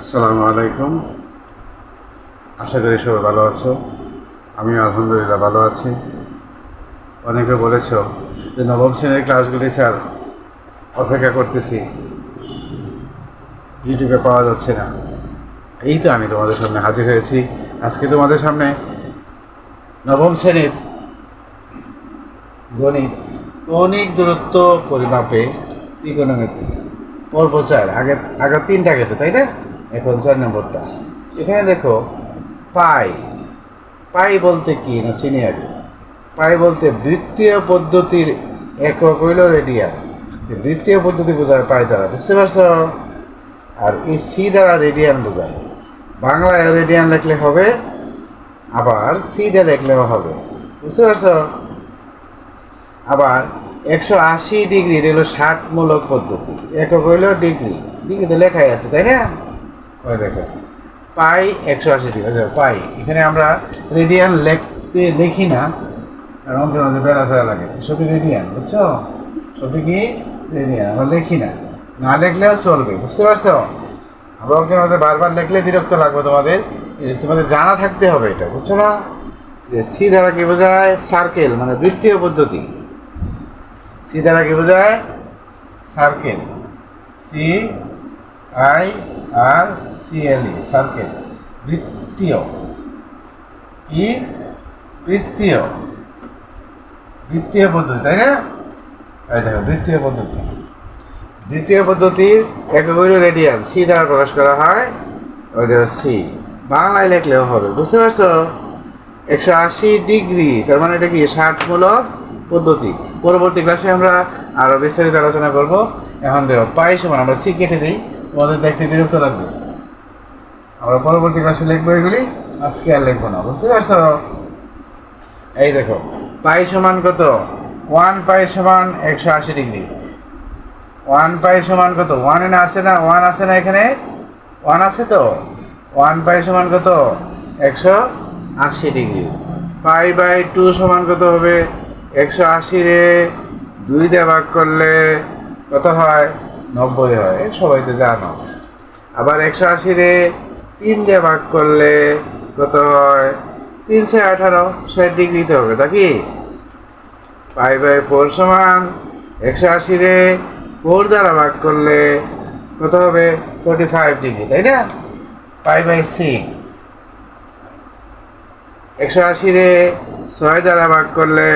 আসসালামু আলাইকুম। আশা করি সবাই ভালো আছো। আমি আলহামদুলিল্লাহ ভালো আছি। অনেকে বলেছ যে নবম শ্রেণির ক্লাসগুলি স্যার অপেক্ষা করতেছি। ইউটিউবে পাওয়া যাচ্ছে না। এই তো আমি তোমাদের সামনে হাজির হয়েছি। আজকে তোমাদের সামনে নবম শ্রেণির গণিত কৌণিক দূরত্ব পরিমাপে ত্রিকোণমিতি পর্ব চার। আগে আগে তিনটা গেছে, তাই না? এখন চার নম্বরটা। এখানে দেখো, পাই। পাই বলতে কি না সিনিয়র? পাই বলতে বৃত্তীয় পদ্ধতির একক হইল রেডিয়ান বৃত্তীয় পদ্ধতি বোঝায় পাই দ্বারা, বুঝতে পারছ? আর এই সি দ্বারা রেডিয়ান বোঝায়। বাংলায় রেডিয়ান লিখলে হবে, আবার সি দিয়ে লিখলেও হবে। বুঝতে পারছ? আবার একশো আশি ডিগ্রি হলো ষাটমূলক পদ্ধতি। একক হইল ডিগ্রি। ডিগ্রিতে লেখাই আছে, তাই না? দেখো। পাই একশো আশি ডিগ্রি। পাই। এখানে আমরা রেডিয়ান লিখতে লিখি না, কারণ অঙ্কের মধ্যে বেড়া ফেরা লাগে। সবই রেডিয়ান বুঝছ? সবই কি রেডিয়ান আমরা লিখি না। না লিখলেও চলবে, বুঝতে পারছ? আমরা অঙ্কের মধ্যে বারবার লিখলে বিরক্ত লাগবে তোমাদের। তোমাদের জানা থাকতে হবে এটা, বুঝছ না? যে সি দ্বারা কি বোঝায়? সার্কেল মানে বৃত্তীয় পদ্ধতি। সি দ্বারা কি বোঝায়? Circle C, I R C L E circle, বৃত্তীয়। কি? বৃত্তীয়। বৃত্তীয় পদ্ধতি, তাই না? দেখো, বৃত্তীয় পদ্ধতি। দ্বিতীয় পদ্ধতির একক রেডিয়ান সি দ্বারা প্রকাশ করা হয়, ওই দেখো সি বাংলায় লেখলেও হবে, বুঝতে পারছ? একশো আশি ডিগ্রি, তার মানে এটা কি? ষাটমূলক পদ্ধতি। পরবর্তী ক্লাসে আমরা আরও বিস্তারিত আলোচনা করব। এখন দেখো, পাই সমান, আমরা সি কেটে দিই। তোমাদের দেখতে বিরক্ত লাগবে। আমরা পরবর্তী ক্লাসে লিখব এগুলি, আজকে আর লিখব না, বুঝতে পারছ? এই দেখো, পাই সমান কত? ওয়ান পাই সমান একশো আশি ডিগ্রি। ওয়ান পাই সমান কত? ওয়ান এনে আছে না? ওয়ান আছে না এখানে? ওয়ান আছে তো? ওয়ান পাই সমান কত? একশো আশি ডিগ্রি। পাই বাই টু সমান কত হবে? একশো আশি রে। দুই দিয়ে ভাগ করলে কত হয়? নব্বই হয়, সবাই তো জানো। আবার একশো আশি রে তিন দিয়ে ভাগ করলে কত হয়? তিনশো আঠারো, ষাট ডিগ্রিতে হবে, তা কি? পাই বাই ফোর সমান একশো আশি রে ফোর দ্বারা ভাগ করলে কত হবে? ফোর্টি ফাইভ ডিগ্রি তাই না? পাই বাই সিক্স একশো আশি রে ছয় দ্বারা ভাগ করলে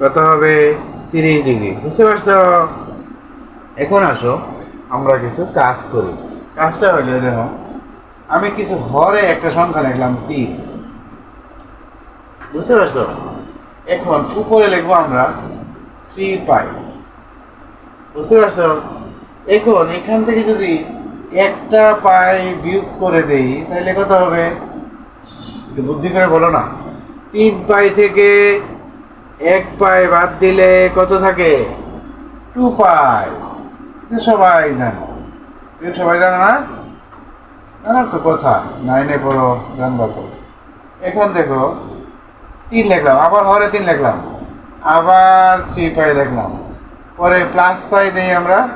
কত হবে? তিরিশ ডিগ্রি বুঝতে পারছ? এখন আসো, আমরা কিছু কাজ করি। কাজটা হইলে, দেখো, আমি কিছু হরে একটা সংখ্যা লিখলাম তিন। বুঝতে পারছ? এখন উপরে লিখব আমরা থ্রি পাই বুঝতে পারছ? এখন এখান থেকে যদি একটা পাই বিয়োগ করে দেই, তাহলে কত হবে? একটু বুদ্ধি করে বলো না। তিন পাই থেকে এক পাই বাদ দিলে কত থাকে? টু পাই সবাই জানো এটা সবাই জানো না? জানার তো কথা, নাইনে পড়ো জানবা তো এখন দেখো, তিন লিখলাম, আবার হরে তিন লিখলাম, আবার থ্রি পাই লিখলাম। পরে প্লাস পাই দেই আমরা।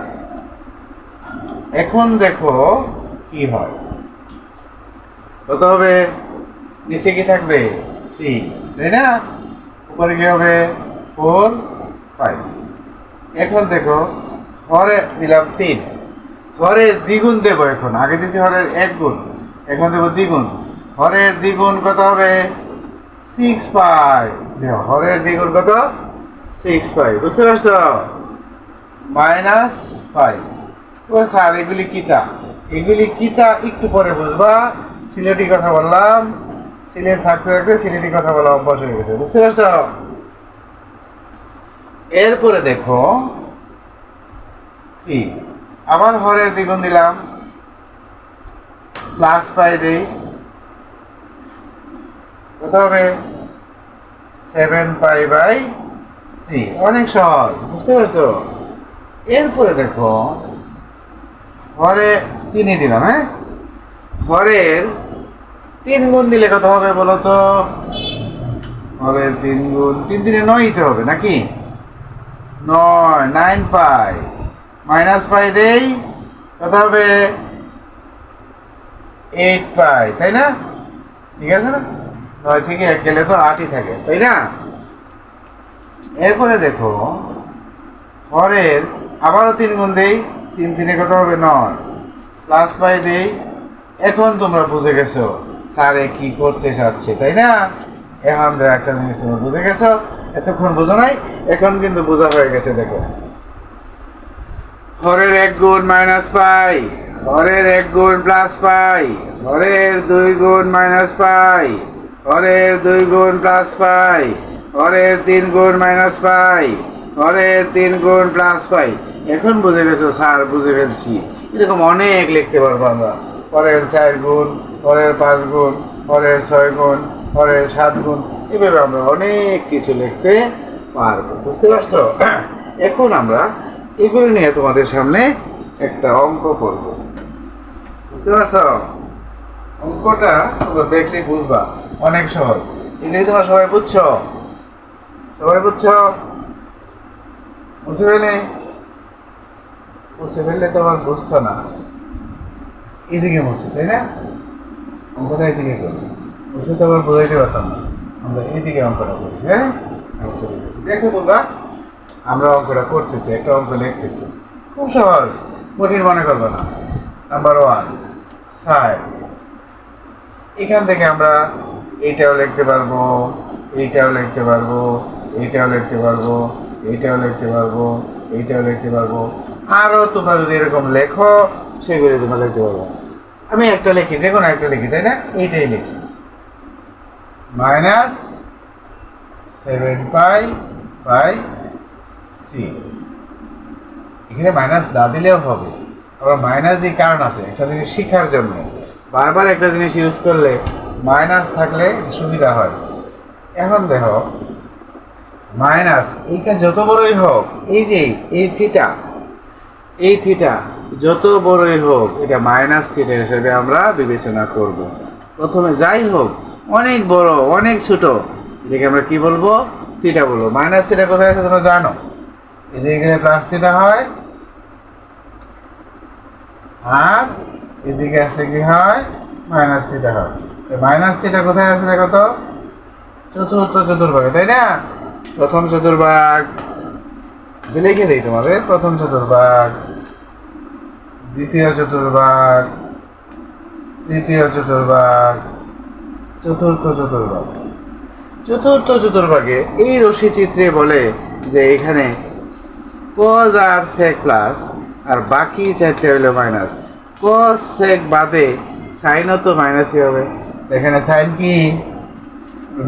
এখন দেখো কি হয়। কত হবে নিচে কি থাকবে? থ্রি তাই না? উপরে কি হবে? ফোর ফাইভ এখন দেখো হরে দিলাম তিন। হরের দ্বিগুণ দেবো এখন। আগে দিয়েছি হরের এক গুণ, এখন দেবো দ্বিগুণ। হরের দ্বিগুণ কত হবে? সিক্স পাই হরের দ্বিগুণ কত? সিক্স পাই বুঝতে পারছ? মাইনাস ফাইভ ও স্যার, এগুলি কিতা? এগুলি কিতা একটু পরে বুঝবা। সিলেটি কথা বললাম। সিলেট থাকতে থাকতে সিলেটি কথা বলা অভ্যাস হয়ে গেছে। বুঝতে পারছ? এরপরে দেখো থ্রি আবার হরের দ্বিগুণ দিলাম। প্লাস পাই দেই। কত হবে সেভেন পাই বাই থ্রি অনেক সহজ, বুঝতে পারছ? এরপরে দেখো হরে তিনই দিলাম হ্যাঁ? হরের তিন গুণ দিলে কত হবে বলো তো? হরের তিন গুণ, তিন দিনে নয় হবে নাকি? নয় নাইন পাই। মাইনাস পাই দেই কত হবে এইট পাই, তাই না? ঠিক আছে না? নয় থেকে এক গেলে তো আটই থাকে, তাই না? এরপরে দেখো হরের আবারও তিন গুণ দেই, তিন তিনে কত হবে? নয়। প্লাস পাই দেই, এখন তোমরা বুঝে গেছো স্যারে কি করতে চাচ্ছে, তাই না? এখন একটা জিনিস তোমরা বুঝে গেছো, এতক্ষণ বুঝো নাই, এখন কিন্তু বোঝা হয়ে গেছে, দেখো। হরের এক গুণ মাইনাস পাই হরের এক গুণ প্লাস পাই হরের দুই গুণ মাইনাস পাই হরের দুই গুণ প্লাস পাই হরের তিন গুণ মাইনাস পাই হরের তিন গুণ প্লাস পাই। এখন বুঝে গেছো স্যার, বুঝে ফেলছি। এরকম অনেক লিখতে পারব আমরা। হরের চার গুণ হরের পাঁচ গুণ হরের ছয় গুণ হরের সাত গুণ, এভাবে আমরা অনেক কিছু লিখতে পারব। বুঝতে পারছ? এখন আমরা এগুলো নিয়ে তোমাদের সামনে একটা অঙ্ক করব। বুঝতে পারছ? অঙ্কটা তোমরা দেখলে বুঝবা। অনেক সহজ। এগুলি তোমরা সবাই বুঝছ? সবাই বুঝছ? বুঝতে পেলে বুঝতে ফেললে তোমার বুঝতো না। এদিকে বুঝছি, তাই না? অঙ্কটা এদিকে করি। বুঝতে তো আবার বোঝাইতে পারতাম না। আমরা এইদিকে অঙ্কটা করি হ্যাঁ? আচ্ছা দেখো তোমরা। আমরা অঙ্কটা করতেছি, একটা অঙ্ক লিখতেছি। খুব সহজ, কঠিন মনে করব না। নাম্বার ওয়ান সাইড এখান থেকে আমরা এইটাও লিখতে পারব এইটাও লিখতে পারব এইটাও লিখতে পারব এইটাও লিখতে পারব এইটাও লিখতে পারব। আরও তোমরা যদি এরকম লেখো, সেগুলি তোমরা লিখতে পারব। আমি একটা লিখি, যে কোনো একটা লিখি, তাই না? এইটাই লিখি। Minus seven pi by three এখানে মাইনাস না দিলেও হবে। আবার মাইনাস দিয়ে কারণ আছে, একটা জিনিস শেখার জন্য। বারবার একটা জিনিস ইউজ করলে মাইনাস থাকলে সুবিধা হয়। এখন দেখো মাইনাস এইটা যত বড়ই হোক, এই যে এই থিটা এই থিটা যত বড়ই হোক, এটা মাইনাস থিটা হিসেবে আমরা বিবেচনা করব। প্রথমে যাই হোক, অনেক বড়, অনেক ছোট, এটাকে আমরা কি বলব? থিটা বলব। মাইনাস থিটা কোথায় আছে তোমরা জানো? এদিকে গেলে প্লাস থিটা হয়। আর এদিকে আসলে কি হয়? মাইনাস থিটা হয়। মাইনাস থিটা কোথায় আছে দেখো তো? চতুর্থ চতুর্ভাগে, তাই না? প্রথম চতুর্ভাগ। যে লিখে দিই তোমাদের, প্রথম চতুর্ভাগ, দ্বিতীয় চতুর্ভাগ, তৃতীয় চতুর্ভাগ, চতুর্থ চতুর্ভাগ। চতুর্থ চতুর্ভাগে এই রশি চিত্রে বলে যে এখানে কজ আর সেক প্লাস আর বাকি চারটে হলো মাইনাস কজ সেক বাদে সাইনও তো মাইনাসই হবে। এখানে সাইন কি?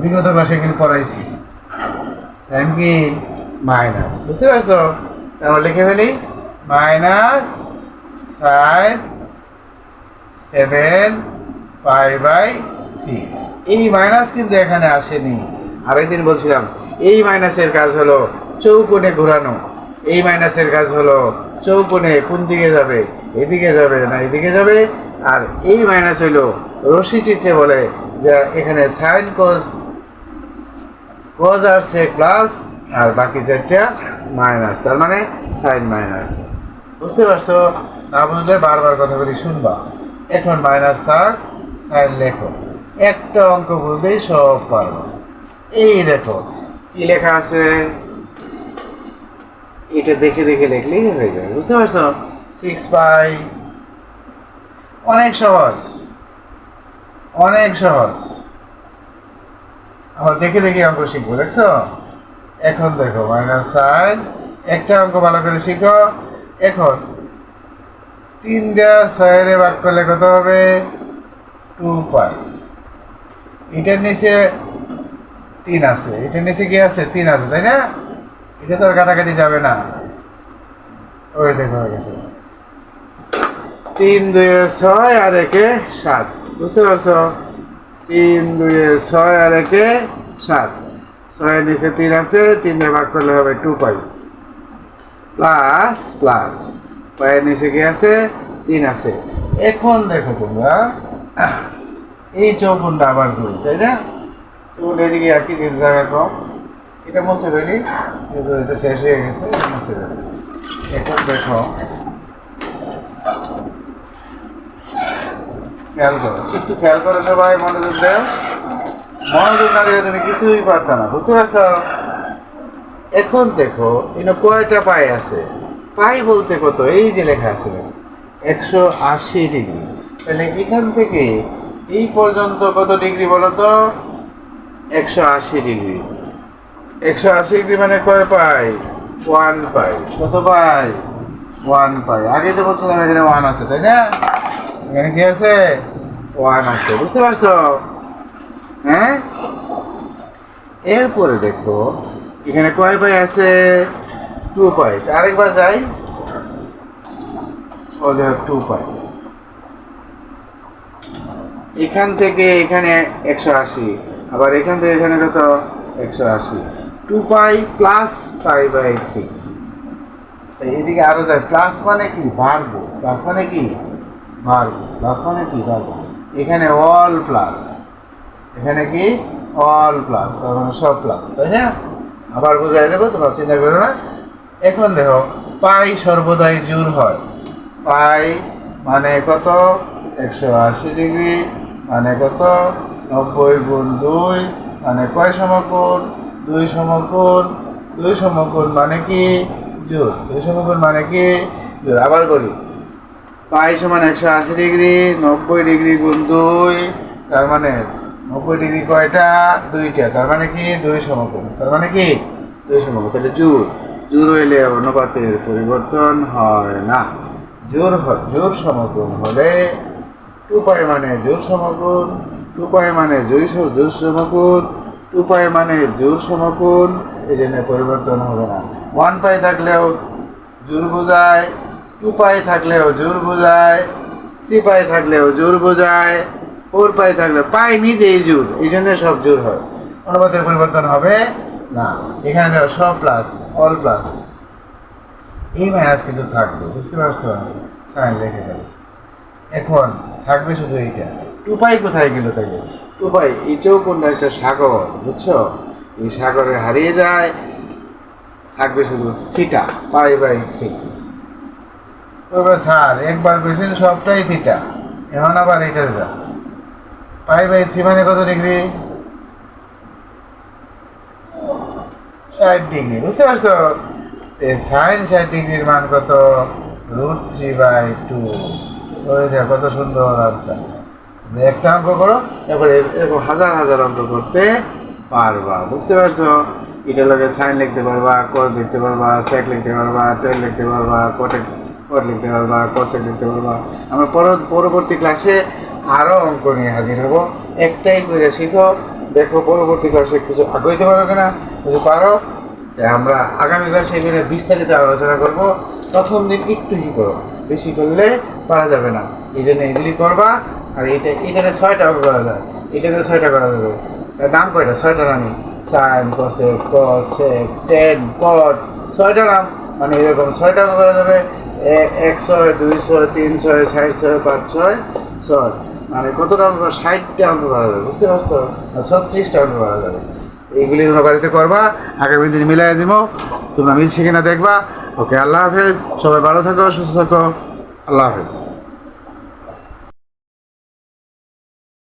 বিগত মাসে কিন্তু পড়াইছি। সাইন কি? মাইনাস বুঝতে পারছ? তাহলে লিখে ফেলি। Minus sine seven pi by three এই মাইনাস কিন্তু এখানে আসেনি। আরেকদিন বলছিলাম, এই মাইনাসের কাজ হলো চৌকোণে ঘোরানো। এই মাইনাসের কাজ হলো চৌকোণে কোন দিকে যাবে? এদিকে যাবে না এদিকে যাবে? আর এই মাইনাস হইল রশি চিত্রে বলে যে এখানে সাইন কজ কজ আর সে প্লাস আর বাকি চারটা মাইনাস তার মানে সাইন মাইনাস বুঝতে পারছ? না বুঝলে বারবার কথা বলি, শুনবা। এখন মাইনাস থাক সাইন লেখো। একটা অঙ্ক বুঝলেই সব পারব। এই দেখো, কি লেখা আছে? এটা দেখে দেখে লিখলেই হয়ে যাবে, বুঝতে পারছ? সিক্স বাই অনেক সহজ। অনেক সহজ। আমরা দেখে দেখে অঙ্ক শিখব, দেখছ? এখন দেখো মাইনাস সাইন একটা অঙ্ক ভালো করে শিখো। এখন তিন দেওয়া ছয়ের ভাগ করলে কত হবে? টু পাই এটার নিচে তিন আছে, এটার নিচে কি আছে? তিন আছে, তাই না? এটা তো আর কাটাকাটি যাবে না। ওই দেখো, হয়ে গেছে। তিন দুয়ে ছয়, আর একে সাত। বুঝতে পারছ? তিন দুয়ে ছয়, আর একে সাত। ছয়ের নিচে তিন আছে তিন ভাগ করলে হবে টু পাই প্লাস প্লাস পায়ের নিচে কি আছে? তিন আছে। এখন দেখো তোমরা, এই চৌকোনটা আবার করি তাই না? চৌকোনটা এদিকে কি জায়গা কম। এটা যেহেতু এটা শেষ হয়ে গেছে এখন দেখো, খেয়াল করো, একটু খেয়াল করো সবাই, মনোযোগ দেও। মনোযোগ না দিলে তুমি কিছুই পারছ না, বুঝতে পারছ? এখন দেখো এখানে কয়টা পাই আছে? পাই বলতে কত? এই যে লেখা আছে একশো আশি ডিগ্রি। তাহলে এখান থেকে এই পর্যন্ত কত ডিগ্রি বলো তো? একশো আশি ডিগ্রি। একশো আশি মানে কয় পাই? ওয়ান পাই। কত পাই? ওয়ান পাই। আগে তো বলছিলাম এখানে ওয়ান আছে, তাই না? এখানে কি আছে? ওয়ান আছে, বুঝতে পারছ? হ্যাঁ? এরপরে দেখো, এখানে কয় পাই আছে? Two pi. আরেকবার যাই। ও টু পাই। এখান থেকে এখানে একশো আশি, আবার এখান থেকে এখানে কত? একশো আশি। Two pi plus pi by three তাই এদিকে আরও যায় প্লাস মানে কি? বাড়বো। প্লাস মানে কি? বাড়বো। প্লাস মানে কি? বাড়বো। এখানে অল প্লাস এখানে কি? অল প্লাস তার মানে সব প্লাস তাই না? আবার বোঝাই দেবো, তোমরা চিন্তা করো না। এখন দেখো, পাই সর্বদাই জোর হয়। পাই মানে কত? একশো আশি ডিগ্রি মানে কত? নব্বই গুণ দুই মানে কয় সমকোণ? দুই সমকোণ দুই সমকোণ মানে কি? জোর। দুই সমকোণ মানে কি? জোর। আবার বলি। পাই সমান একশো আশি ডিগ্রি, নব্বই ডিগ্রি গুণ দুই, তার মানে নব্বই ডিগ্রি কয়টা? দুইটা। তার মানে কি? দুই সমকোণ। তার মানে কি? দুই সমকোণ। তাহলে জোর। জোর হইলে অনুপাতের পরিবর্তন হয় না। জোর জোর সমকোণ হলে টু পাই মানে জোর সমকোণ, টু পাই মানে স- জোর সমকোণ টু পাই মানে জোর সমকোণ এই জন্য পরিবর্তন হবে না। ওয়ান পাই থাকলেও জোর বোঝায় টু পাই থাকলেও জোর বোঝায় থ্রি পাই থাকলেও জোর বোঝায় ফোর পাই থাকলে, পাই নিজেই জোর, এই জন্য সব জোর হয়। অনুপাতের পরিবর্তন হবে না। এখানে দেখো, সব প্লাস অল প্লাস এই মাইনাস কিন্তু থাকবে, বুঝতে পারছ? সাইন লিখে দেবো এখন থাকবে শুধু এইটা। টু পাই কোথায় গেল তাইলে? টু পাই এই চৌকোনটা একটা সাগর, বুঝছ? এই সাগরে হারিয়ে যায়, থাকবে শুধু থিটা পাই বাই থ্রি তবে স্যার, একবার পেয়েছেন সবটাই থিটা এখন আবার এটা যা পাই বাই থ্রি মানে কত ডিগ্রি ষাট ডিগ্রি বুঝতে পারছ? সাইন ষাট ডিগ্রির মান কত? রুট থ্রি বাই টু কত সুন্দর আচ্ছা একটা অঙ্ক করো, এরপরে এরকম হাজার হাজার অঙ্ক করতে পারবা, বুঝতে পারছ? এটা লগে সাইন লিখতে পারবা কস লিখতে পারবা সেক লিখতে পারবা টেন লিখতে পারবা কোট লিখতে পারবা কোসেক লিখতে পারবা। আমরা পর- পরবর্তী ক্লাসে আরও অঙ্ক নিয়ে হাজির হব। একটাই করে শিখো, দেখো পরবর্তী ক্লাসে কিছু আগাইতে পারো কিনা? কিছু পারো আমরা আগামী ক্লাসে এগুলো বিস্তারিত আলোচনা করব। প্রথম দিন একটু কি করো, বেশি করলে পারা যাবে না। এই জন্য এগুলি করবা। আর এটা, এটাতে ছয়টা করা যায়। এটাতে ছয়টা করা যাবে। নাম কয়টা? ছয়টা নামই sine, cosec cosec, tan, cot. ছয়টা নাম। মানে এরকম ছয়টা করা যাবে। এক ছয়, দুই ছয়, তিন ছয় ষাট ছয়, পাঁচ ছয় ছয়। মানে কতটা অঙ্ক ষাটটা অঙ্ক করা যাবে। বুঝতে পারছ? ছত্রিশটা অঙ্ক করা যাবে। এইগুলি তোমরা বাড়িতে করবা। আগামী দিন মিলাই দিব। তোমরা মিলছে কিনা দেখবা। ওকে, আল্লাহ হাফেজ। সবাই ভালো থাকো, সুস্থ থাকো। আল্লাহ হাফেজ।